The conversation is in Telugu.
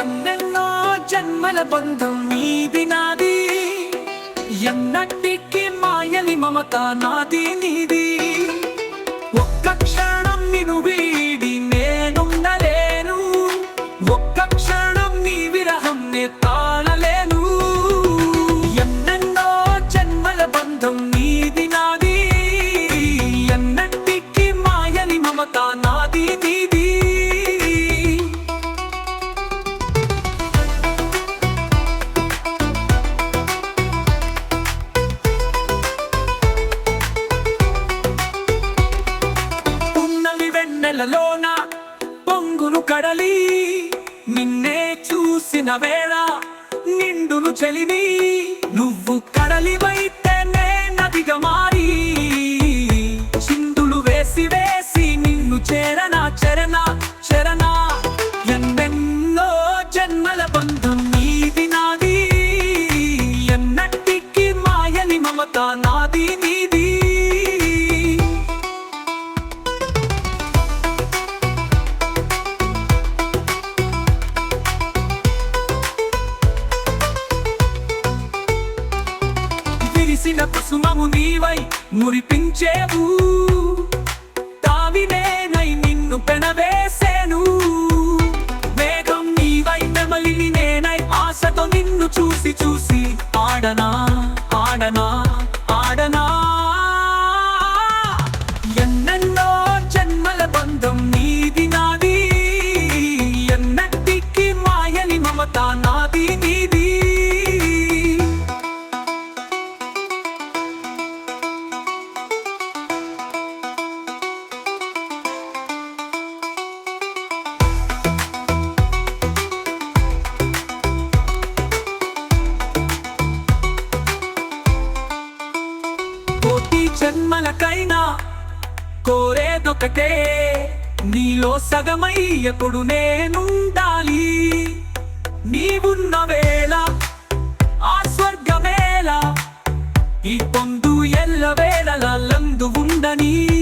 ఎన్నెన్నో జన్మల బంధం మీది నాది. ఎన్నటికి మాయని మమత నాది నీది. ఒక్క క్షణం నిను వీడి నేనుండలేను. ఒక్క క్షణం నీ విరహం నేత ఉన్నవి పొంగును పొంగులు కడలి నిన్నే చూసిన వేళ నిండును చెలిని నువ్వు కడలివైతే విరిసిన కుసుమము నీవై మురిపించేవు. తావినేనై నిన్ను పెనవేసేను. వేగం నీవై నెమలిని నేనై ఆశతో నిన్ను చూసి చూసి ఆడనా? జన్మలకైనా కోరేదొకటే. నీలో సగమై ఎప్పుడు నేనుండాలి. నీవున్న వేళ ఆ స్వర్గమేళ. ఈ పొందు ఎల్ల వేళలందు ఉండని.